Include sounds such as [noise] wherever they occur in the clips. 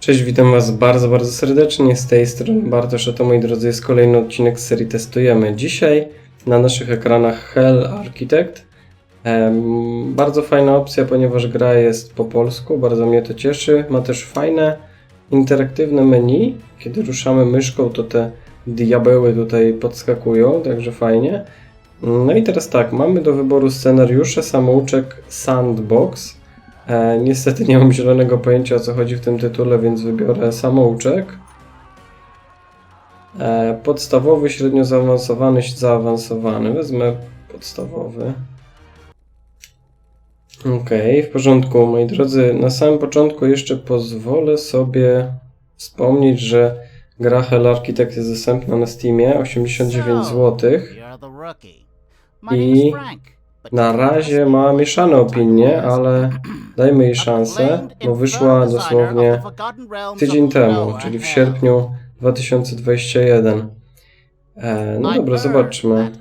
Cześć, witam Was bardzo, bardzo serdecznie. Z tej strony Bartosz, a to moi drodzy jest kolejny odcinek serii Testujemy. Dzisiaj na naszych ekranach Hell Architect. Bardzo fajna opcja, ponieważ gra jest po polsku, bardzo mnie to cieszy. Ma też fajne, interaktywne menu. Kiedy ruszamy myszką, to te diabeły tutaj podskakują, także fajnie. No i teraz tak, mamy do wyboru scenariusze, samouczek, sandbox. E, niestety nie mam zielonego pojęcia o co chodzi w tym tytule, więc wybiorę samouczek. E, podstawowy, średnio zaawansowany, zaawansowany. Wezmę podstawowy. Ok, w porządku, moi drodzy. Na samym początku jeszcze pozwolę sobie wspomnieć, że gra Hell Architect jest dostępna na Steamie, 89 zł. I Na razie ma mieszane opinie, ale dajmy jej szansę, bo wyszła dosłownie tydzień temu, czyli w sierpniu 2021. E, no dobra, zobaczmy.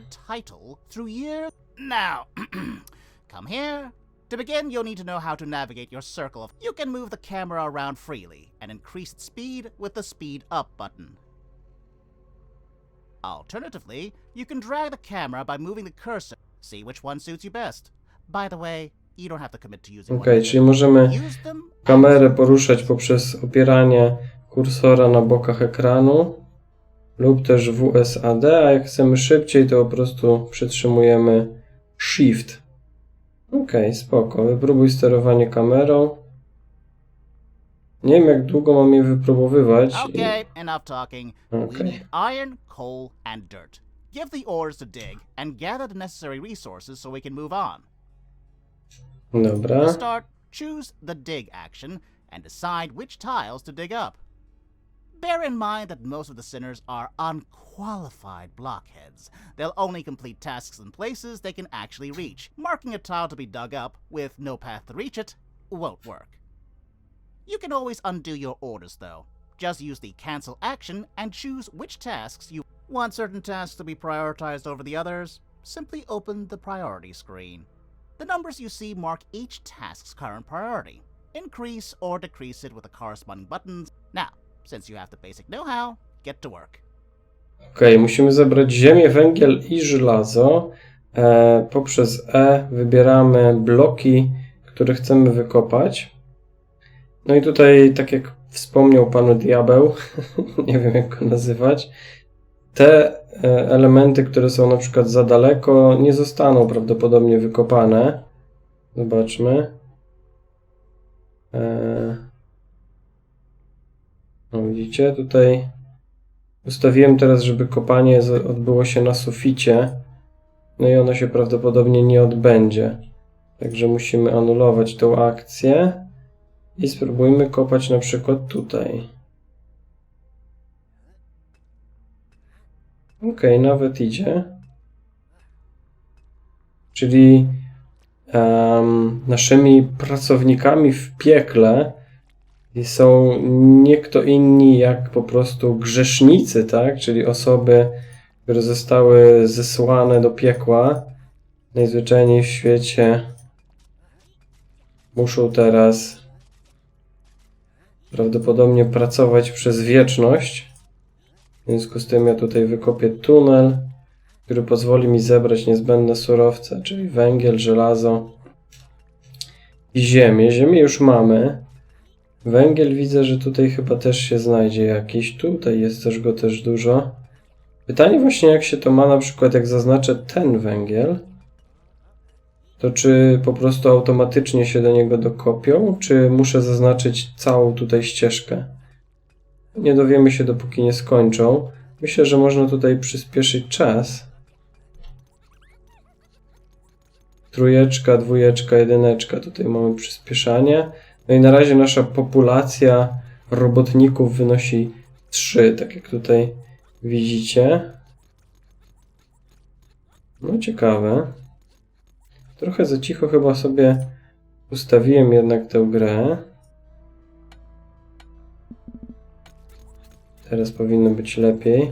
[clears throat] come here. To begin, you'll need to know how to navigate your circle. You can move the camera around freely and increase its speed with the speed up button. Alternatively, you can drag the camera by moving the cursor. See which one suits you best. By the way, you don't have to commit to using Okej, one czyli możemy Use them kamerę poruszać poprzez opieranie kursora na bokach ekranu lub też WSAD, a jak chcemy szybciej, to po prostu przytrzymujemy Shift. Okej, spoko. Wypróbuj sterowanie kamerą. Nie wiem, jak długo mam je wypróbowywać. i- Okay, enough talking. We Okay. need iron, coal, and dirt. Give the ores to dig and gather the necessary resources so we can move on. To start, choose the dig action and decide which tiles to dig up. Bear in mind that most of the sinners are unqualified blockheads. They'll only complete tasks in places they can actually reach. Marking a tile to be dug up with no path to reach it won't work. You can always undo your orders though. Just use the cancel action and choose which tasks you want certain tasks to be prioritized over the others. Simply open the priority screen. The numbers you see mark each task's current priority. Increase or decrease it with the corresponding buttons. Now, since you have the basic know-how, get to work. Okej, musimy zebrać ziemię, węgiel i żelazo. E, poprzez E wybieramy bloki, które chcemy wykopać. No i tutaj, tak jak wspomniał pan diabeł, [laughs] nie wiem jak go nazywać, te e, elementy, które są na przykład za daleko, nie zostaną prawdopodobnie wykopane. Zobaczmy. E, no widzicie, tutaj Ustawiłem teraz, żeby kopanie odbyło się na suficie. No i ono się prawdopodobnie nie odbędzie. Także musimy anulować tą akcję i spróbujmy kopać na przykład tutaj. Ok, nawet idzie. Czyli em, naszymi pracownikami w piekle są nie kto inni jak po prostu grzesznicy, tak? Czyli osoby, które zostały zesłane do piekła najzwyczajniej w świecie muszą teraz prawdopodobnie pracować przez wieczność. W związku z tym ja tutaj wykopię tunel, który pozwoli mi zebrać niezbędne surowce, czyli węgiel, żelazo i ziemię. Ziemię już mamy. Węgiel widzę, że tutaj chyba też się znajdzie jakiś. Tutaj jest też go też dużo. Pytanie właśnie jak się to ma na przykład jak zaznaczę ten węgiel, to czy po prostu automatycznie się do niego dokopią, czy muszę zaznaczyć całą tutaj ścieżkę? Nie dowiemy się dopóki nie skończą. Myślę, że można tutaj przyspieszyć czas. Trójeczka, dwójeczka, jedyneczka. Tutaj mamy przyspieszanie. No i na razie nasza populacja robotników wynosi 3, tak jak tutaj widzicie. No ciekawe. Trochę za cicho chyba sobie ustawiłem jednak tę grę. Teraz powinno być lepiej.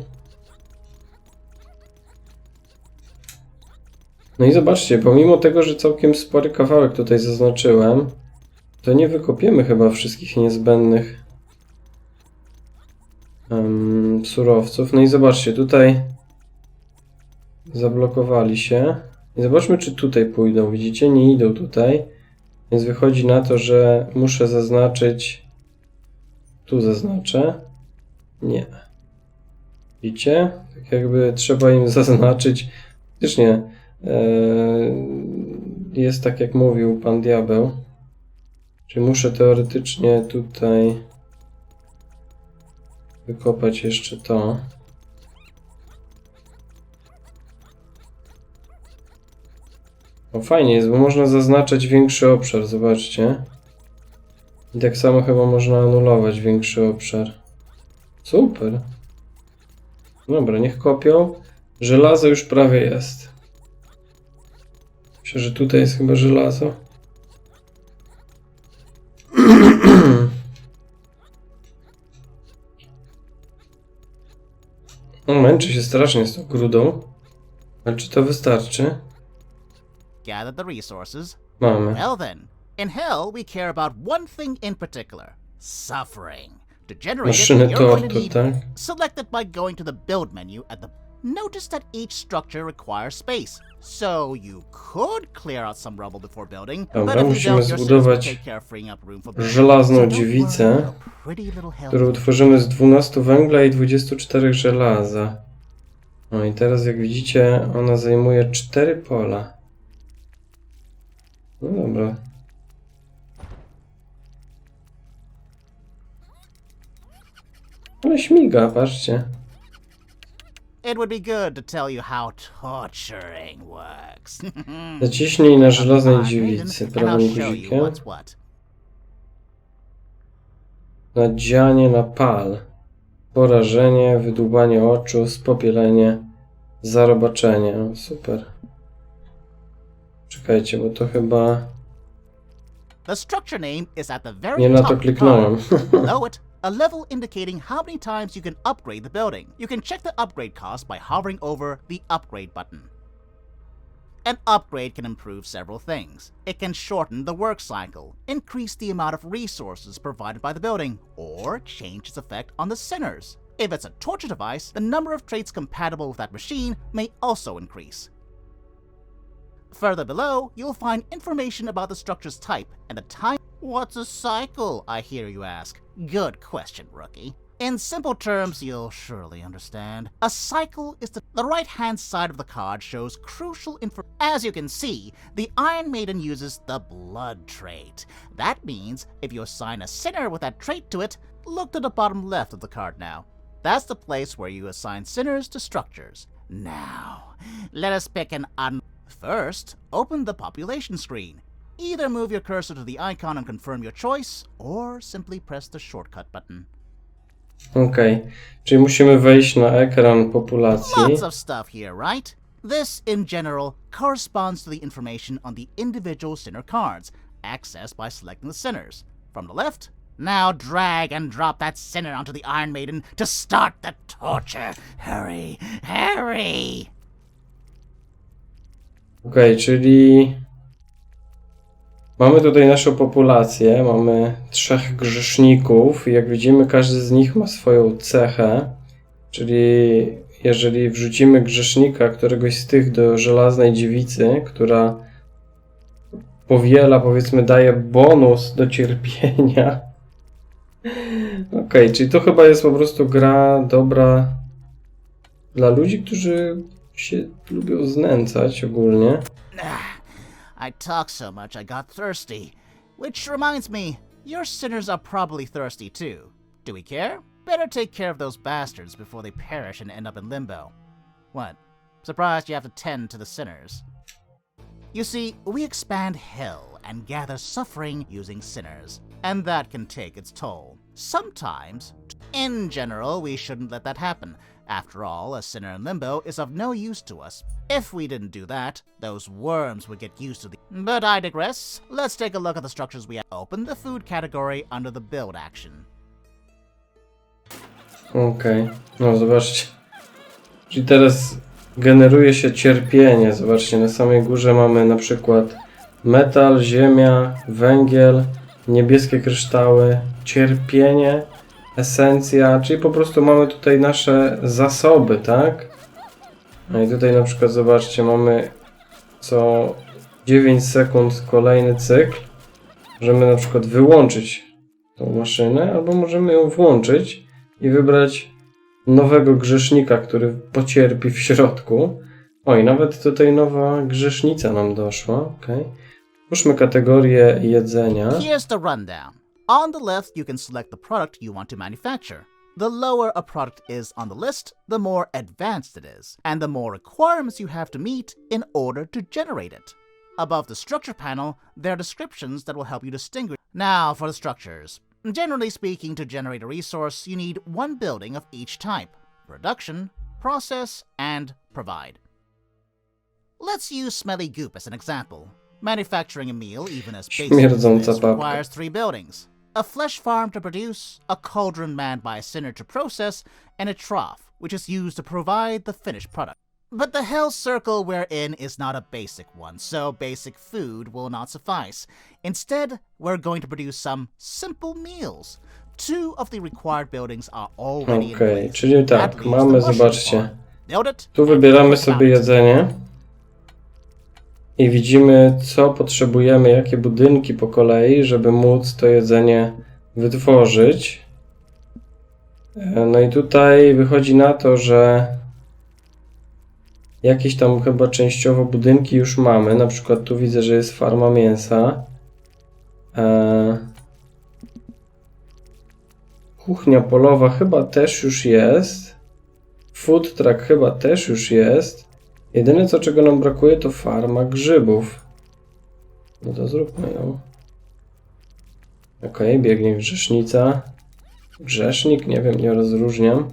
No i zobaczcie, pomimo tego, że całkiem spory kawałek tutaj zaznaczyłem, to nie wykopiemy chyba wszystkich niezbędnych em, surowców. No i zobaczcie, tutaj zablokowali się. I zobaczmy, czy tutaj pójdą. Widzicie, nie idą tutaj. Więc wychodzi na to, że muszę zaznaczyć. Tu zaznaczę. Nie. Widzicie? Tak jakby trzeba im [laughs] zaznaczyć. Faktycznie e, jest tak, jak mówił pan diabeł. Czyli muszę teoretycznie tutaj wykopać jeszcze to. O, fajnie jest, bo można zaznaczać większy obszar, zobaczcie. I tak samo chyba można anulować większy obszar. Super. Dobra, niech kopią. Żelazo już prawie jest. Myślę, że tutaj jest chyba żelazo. [clears throat] No, męczy się strasznie z tą grudą. Ale czy to wystarczy? Gather the resources. Mamy. Well then, in hell we care about one thing in particular suffering. To generate it, Maszyny you're going to need tak? Select it by going to the build menu at the. Notice that each structure requires space, so you could clear out some rubble before building. Dobra, but if you musimy don't, your sinners zbudować will take care of freeing up room for building. żelazną So don't worry, dziewicę, little pretty little hell którą utworzymy z 12 węgla i 24 żelaza. No i teraz jak widzicie, ona zajmuje 4 pola. No dobra. Ale śmiga, patrzcie. It would be good to tell you how torturing works. [laughs] Naciśnij na żelaznej dziewicy prawym guzikiem. Nadzianie na pal. Porażenie, wydłubanie oczu, spopielenie, zarobaczenie. No, super. Czekajcie, bo to chyba... Nie na to kliknąłem. A level indicating how many times you can upgrade the building. You can check the upgrade cost by hovering over the upgrade button. An upgrade can improve several things. It can shorten the work cycle, increase the amount of resources provided by the building, or change its effect on the sinners. If it's a torture device, the number of traits compatible with that machine may also increase. Further below, you'll find information about the structure's type and the time. What's a cycle, I hear you ask? Good question, rookie. In simple terms, you'll surely understand. A cycle is the, the right hand side of the card shows crucial info. As you can see, the Iron Maiden uses the blood trait. That means if you assign a sinner with that trait to it, look to the bottom left of the card now. That's the place where you assign sinners to structures. Now, let us pick an un. First, open the population screen. Either move your cursor to the icon and confirm your choice, or simply press the shortcut button. Okej, czyli musimy wejść na ekran populacji. Lots of stuff here, right? This, in general, corresponds to the information on the individual sinner cards, accessed by selecting the sinners. From the left, now drag and drop that sinner onto the Iron Maiden to start the torture. Hurry, hurry! Okej, czyli mamy tutaj naszą populację, mamy trzech grzeszników jak widzimy każdy z nich ma swoją cechę, czyli jeżeli wrzucimy grzesznika, któregoś z tych do żelaznej dziewicy, która powiela, powiedzmy daje bonus do cierpienia. Okej, czyli to chyba jest po prostu gra dobra dla ludzi, którzy się lubią znęcać ogólnie. I talk so much I got thirsty. Which reminds me, your sinners are probably thirsty too. Do we care? Better take care of those bastards before they perish and end up in limbo. What? Surprised you have to tend to the sinners. You see, we expand hell and gather suffering using sinners, and that can take its toll. Sometimes, in general, we shouldn't let that happen. After all, a sinner in limbo is of no use to us. If we didn't do that, those worms would get used to the. But I digress. Let's take a look at the structures we have. Open the food category under the build action. Okej, no zobaczcie. Czyli teraz generuje się cierpienie. Zobaczcie, na samej górze mamy na przykład metal, ziemia, węgiel, niebieskie kryształy, cierpienie esencja, czyli po prostu mamy tutaj nasze zasoby, tak? No i tutaj na przykład zobaczcie, mamy co 9 sekund kolejny cykl. Możemy na przykład wyłączyć tą maszynę, albo możemy ją włączyć i wybrać nowego grzesznika, który pocierpi w środku. Oj, nawet tutaj nowa grzesznica nam doszła, okej. Puszmy kategorię jedzenia. Here's the rundown. On the left, you can select the product you want to manufacture. The lower a product is on the list, the more advanced it is, and the more requirements you have to meet in order to generate it. Above the structure panel, there are descriptions that will help you distinguish. Now for the structures. Generally speaking, to generate a resource, you need one building of each type production, process, and provide. Let's use smelly goop as an example. Manufacturing a meal, even as basic requires three buildings a flesh farm to produce, a cauldron manned by a sinner to process, and a trough, which is used to provide the finished product. But the hell circle we're in is not a basic one, so basic food will not suffice. Instead, we're going to produce some simple meals. Two of the required buildings are already in place. czyli tak, mamy, zobaczcie. Tu wybieramy sobie jedzenie i widzimy, co potrzebujemy, jakie budynki po kolei, żeby móc to jedzenie wytworzyć. E, No i tutaj wychodzi na to, że jakieś tam chyba częściowo budynki już mamy. Na przykład tu widzę, że jest farma mięsa. E, Kuchnia polowa chyba też już jest. Food truck chyba też już jest. Jedyne co czego nam brakuje to farma grzybów. No to zróbmy ją. Okej, biegnie grzesznica. Grzesznik, nie wiem, nie rozróżniam.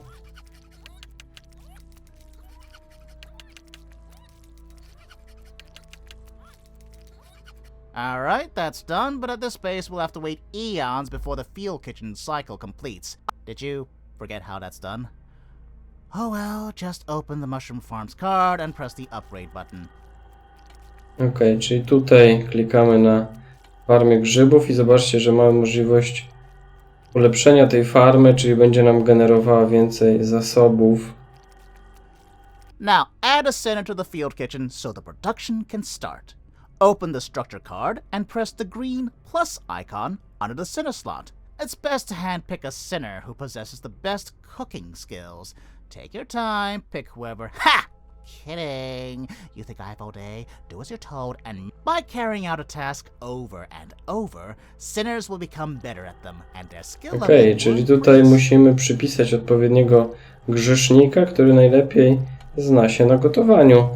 Alright, that's done, but at this pace we'll have to wait eons before the field kitchen cycle completes. Did you forget how that's done? Oh well, just open the Mushroom Farms card and press the upgrade button. Okej, czyli tutaj klikamy na farmie grzybów i zobaczcie, że mamy możliwość ulepszenia tej farmy, czyli będzie nam generowała więcej zasobów. Now, add a center to the field kitchen so the production can start. Open the structure card and press the green plus icon under the center slot. It's best to handpick a sinner who possesses the best cooking skills. Take your time, pick whoever. [laughs] Ha! Kidding. You think I have all day? Do as you're told, and by carrying out a task over and over, sinners will become better at them, and their skill level Okej, will czyli tutaj increase. musimy przypisać odpowiedniego grzesznika, który najlepiej zna się na gotowaniu.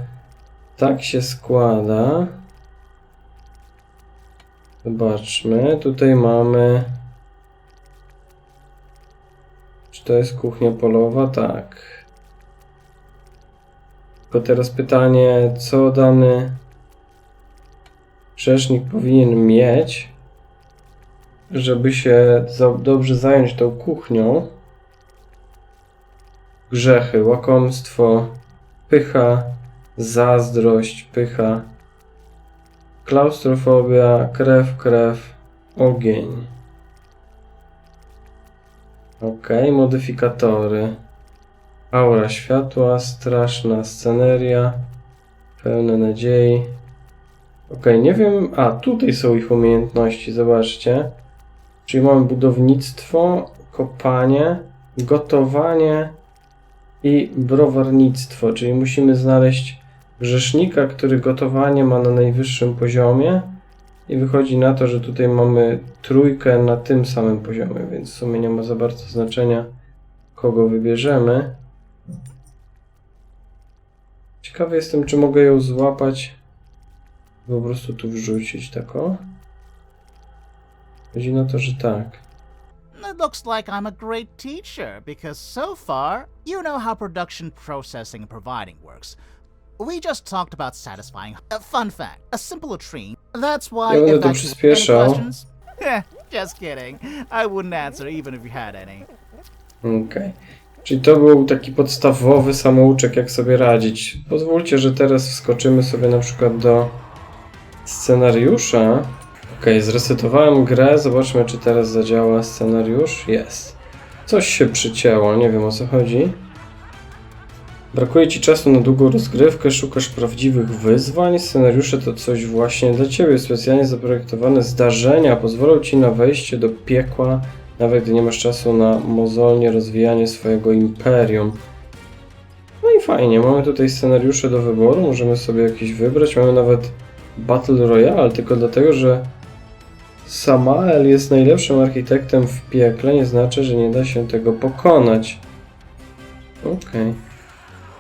Tak się składa. Zobaczmy, tutaj mamy. To jest kuchnia polowa? Tak. Tylko teraz pytanie, co dany grzesznik powinien mieć, żeby się dobrze zająć tą kuchnią. Grzechy, łakomstwo, pycha, zazdrość, pycha, klaustrofobia, krew, krew, ogień. Ok, modyfikatory. Aura światła, straszna sceneria, pełne nadziei. Ok, nie wiem. A, tutaj są ich umiejętności, zobaczcie. Czyli mamy budownictwo, kopanie, gotowanie i browarnictwo. Czyli musimy znaleźć grzesznika, który gotowanie ma na najwyższym poziomie. I wychodzi na to, że tutaj mamy trójkę na tym samym poziomie, więc w sumie nie ma za bardzo znaczenia, kogo wybierzemy. Ciekawy jestem, czy mogę ją złapać po prostu tu wrzucić tako. Chodzi na to, że tak. It looks like I'm a great teacher because so far you know how production, processing, and providing works. We just talked about satisfying. A fun fact: a simple latrine. That's why. Ja będę if to I- przyspieszał. Any questions? [laughs] Heh, just kidding. I wouldn't answer even if you had any. Okej. Czyli to był taki podstawowy samouczek, jak sobie radzić. Pozwólcie, że teraz wskoczymy sobie na przykład do scenariusza. Okej, zresetowałem grę. Zobaczmy, czy teraz zadziała scenariusz. Jest. Coś się przycięło, nie wiem o co chodzi. Brakuje ci czasu na długą rozgrywkę, szukasz prawdziwych wyzwań. Scenariusze to coś właśnie dla ciebie. Specjalnie zaprojektowane zdarzenia pozwolą ci na wejście do piekła, nawet gdy nie masz czasu na mozolnie rozwijanie swojego imperium. No i fajnie, mamy tutaj scenariusze do wyboru, możemy sobie jakieś wybrać. Mamy nawet Battle Royale, tylko dlatego, że Samael jest najlepszym architektem w piekle, nie znaczy, że nie da się tego pokonać. Okej.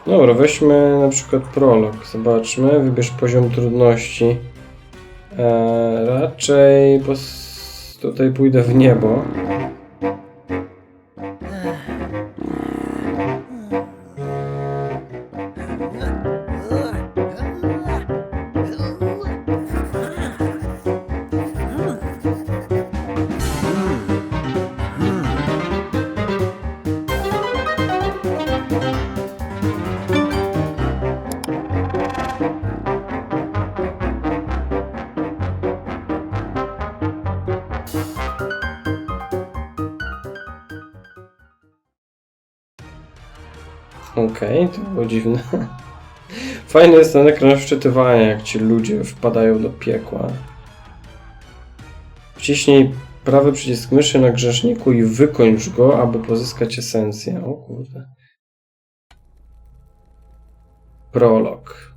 Dobra, weźmy na przykład prolog. Zobaczmy, wybierz poziom trudności. Eee, raczej tutaj pójdę w niebo. Okej, to było dziwne. Fajny jest ten ekran wczytywania, jak ci ludzie wpadają do piekła. Wciśnij prawy przycisk myszy na grzeszniku i wykończ go, aby pozyskać esencję. O kurde. Prolog.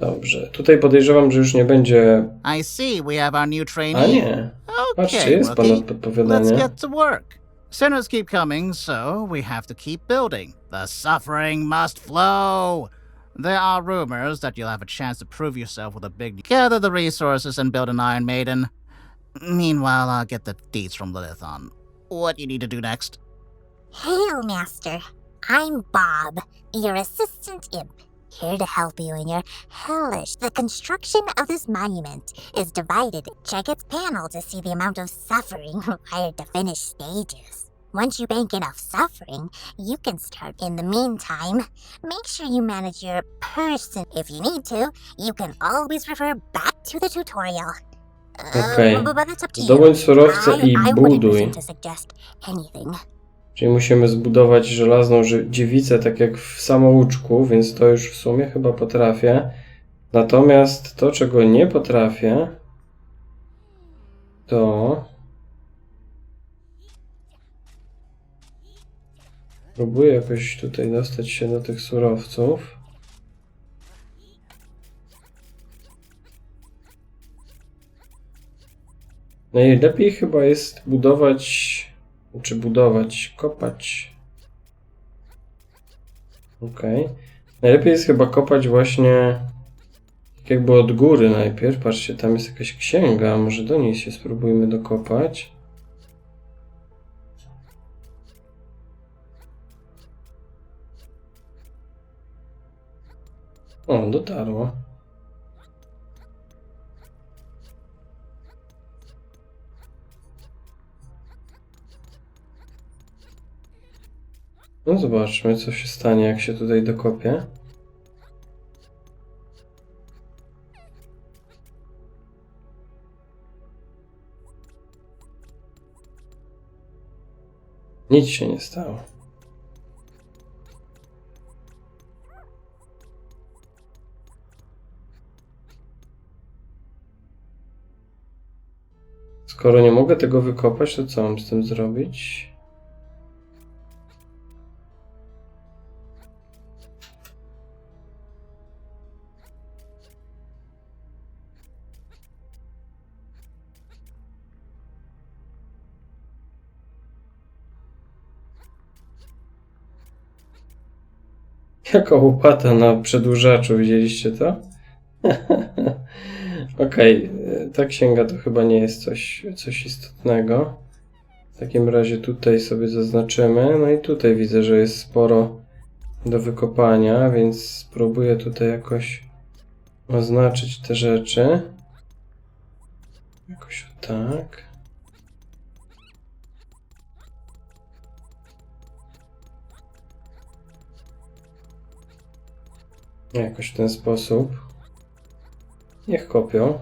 Dobrze. Tutaj podejrzewam, że już nie będzie... I see we have our new A trainee. nie. Patrzcie, Okay, jest pan rookie. Let's podpowiadanie. get to work. Sinners keep coming, so we have to keep building. The suffering must flow. There are rumors that you'll have a chance to prove yourself with a big. Gather the resources and build an Iron Maiden. Meanwhile, I'll get the deeds from Lilith on what you need to do next. Hail, Master. I'm Bob, your assistant imp, here to help you in your hellish. The construction of this monument is divided. Check its panel to see the amount of suffering [laughs] required to finish stages. Once you bank enough suffering, you can start. In the meantime, make sure you manage your person. If you need to, you can always refer back to the tutorial. Okej. Zdobądź surowce I, i I wouldn't buduj. presume to suggest anything. Czyli musimy zbudować żelazną ży- dziewicę, tak jak w samouczku, więc to już w sumie chyba potrafię. Natomiast to, czego nie potrafię, to. Próbuję jakoś tutaj dostać się do tych surowców. Najlepiej chyba jest budować czy budować, kopać. Okej. Najlepiej jest chyba kopać właśnie tak jakby od góry najpierw. Patrzcie, tam jest jakaś księga. Może do niej się spróbujmy dokopać. O, dotarło. No zobaczmy, co się stanie, jak się tutaj dokopię. Nic się nie stało. Skoro nie mogę tego wykopać, to co mam z tym zrobić? Jaka łopata na przedłużaczu, widzieliście to? [laughs] Okej, y, ta księga to chyba nie jest coś, coś istotnego. W takim razie tutaj sobie zaznaczymy. No i tutaj widzę, że jest sporo do wykopania, więc spróbuję tutaj jakoś oznaczyć te rzeczy. Jakoś tak. Jakoś w ten sposób. Niech kopią.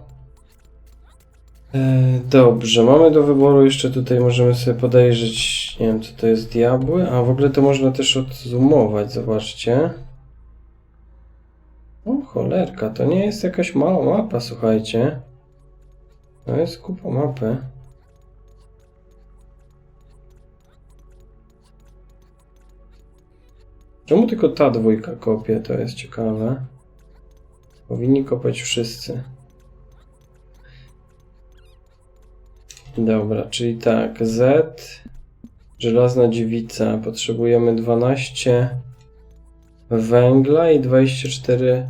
E, Dobrze, mamy do wyboru jeszcze tutaj, możemy sobie podejrzeć, nie wiem co to jest, diabły, a w ogóle to można też odzumować, zobaczcie. O cholerka, to nie jest jakaś mała mapa, słuchajcie. To jest kupa mapy. Czemu tylko ta dwójka kopie, to jest ciekawe. Powinni kopać wszyscy. Dobra, czyli tak, Z, żelazna dziewica, potrzebujemy 12 węgla i 24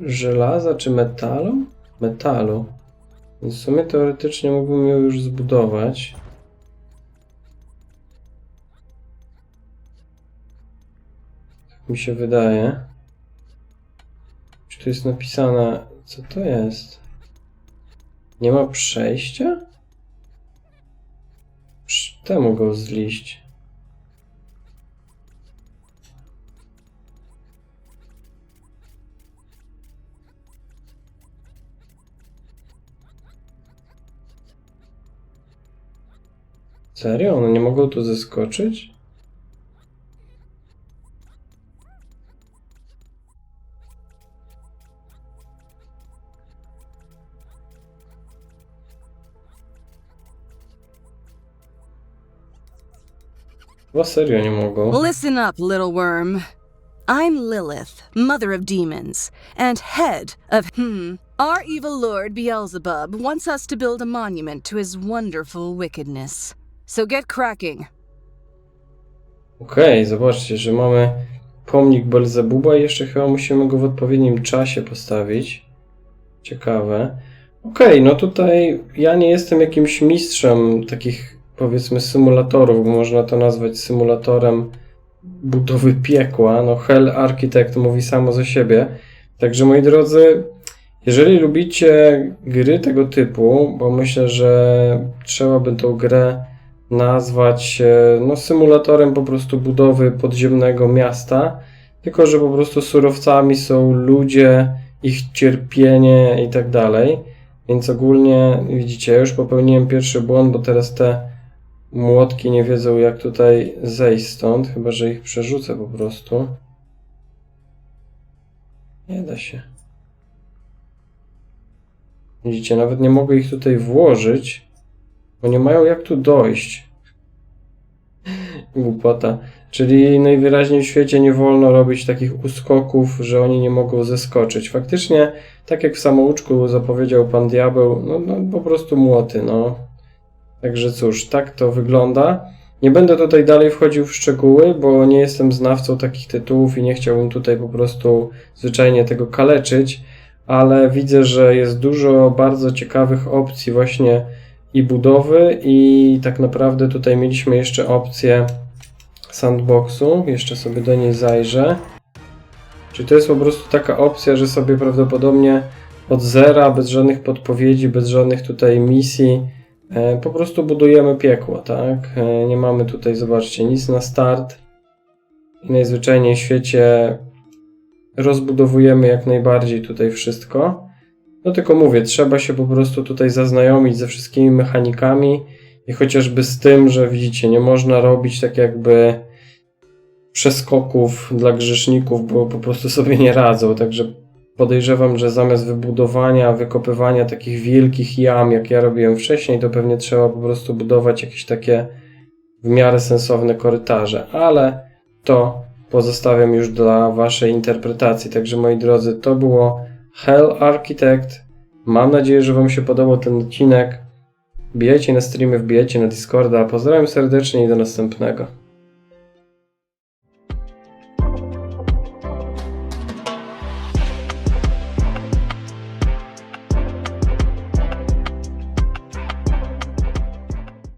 żelaza czy metalu? Metalu. Więc w sumie teoretycznie mógłbym ją już zbudować. Tak mi się wydaje. Czy tu jest napisane, co to jest? Nie ma przejścia? Psz, Te mogą zliść. Serio? One nie mogą tu zeskoczyć? Chyba serio nie mogą. Listen up, little worm. I'm Lilith, mother of demons, and head of hmm. Our evil lord Beelzebub wants us to build a monument to his wonderful wickedness. So get cracking. Okej, zobaczcie, że mamy pomnik Belzebuba i jeszcze chyba musimy go w odpowiednim czasie postawić. Ciekawe. Okej, no tutaj ja nie jestem jakimś mistrzem takich powiedzmy symulatorów, bo można to nazwać symulatorem budowy piekła. No Hell Architect mówi samo za siebie. Także moi drodzy, jeżeli lubicie gry tego typu, bo myślę, że trzeba by tą grę nazwać e, no, symulatorem po prostu budowy podziemnego miasta, tylko że po prostu surowcami są ludzie, ich cierpienie i tak dalej. Więc ogólnie widzicie, już popełniłem pierwszy błąd, bo teraz te młotki nie wiedzą jak tutaj zejść stąd, chyba że ich przerzucę po prostu. Nie da się. Widzicie, nawet nie mogę ich tutaj włożyć, bo nie mają jak tu dojść. [laughs] Głupota. Czyli najwyraźniej w świecie nie wolno robić takich uskoków, że oni nie mogą zeskoczyć. Faktycznie, tak jak w samouczku zapowiedział pan diabeł, no, no po prostu młoty, no. Także cóż, tak to wygląda. Nie będę tutaj dalej wchodził w szczegóły, bo nie jestem znawcą takich tytułów i nie chciałbym tutaj po prostu zwyczajnie tego kaleczyć, ale widzę, że jest dużo bardzo ciekawych opcji właśnie i budowy i tak naprawdę tutaj mieliśmy jeszcze opcję sandboxu, jeszcze sobie do niej zajrzę. Czyli to jest po prostu taka opcja, że sobie prawdopodobnie od zera, bez żadnych podpowiedzi, bez żadnych tutaj misji, po prostu budujemy piekło, tak? E, nie mamy tutaj, zobaczcie, nic na start i najzwyczajniej w świecie rozbudowujemy jak najbardziej tutaj wszystko. No tylko mówię, trzeba się po prostu tutaj zaznajomić ze wszystkimi mechanikami i chociażby z tym, że widzicie, nie można robić tak jakby przeskoków dla grzeszników, bo po prostu sobie nie radzą. Także podejrzewam, że zamiast wybudowania, wykopywania takich wielkich jam, jak ja robiłem wcześniej, to pewnie trzeba po prostu budować jakieś takie w miarę sensowne korytarze, ale to pozostawiam już dla Waszej interpretacji. Także moi drodzy, to było Hell Architect. Mam nadzieję, że Wam się podobał ten odcinek. Wbijajcie na streamy, wbijajcie na Discorda. Pozdrawiam serdecznie i do następnego.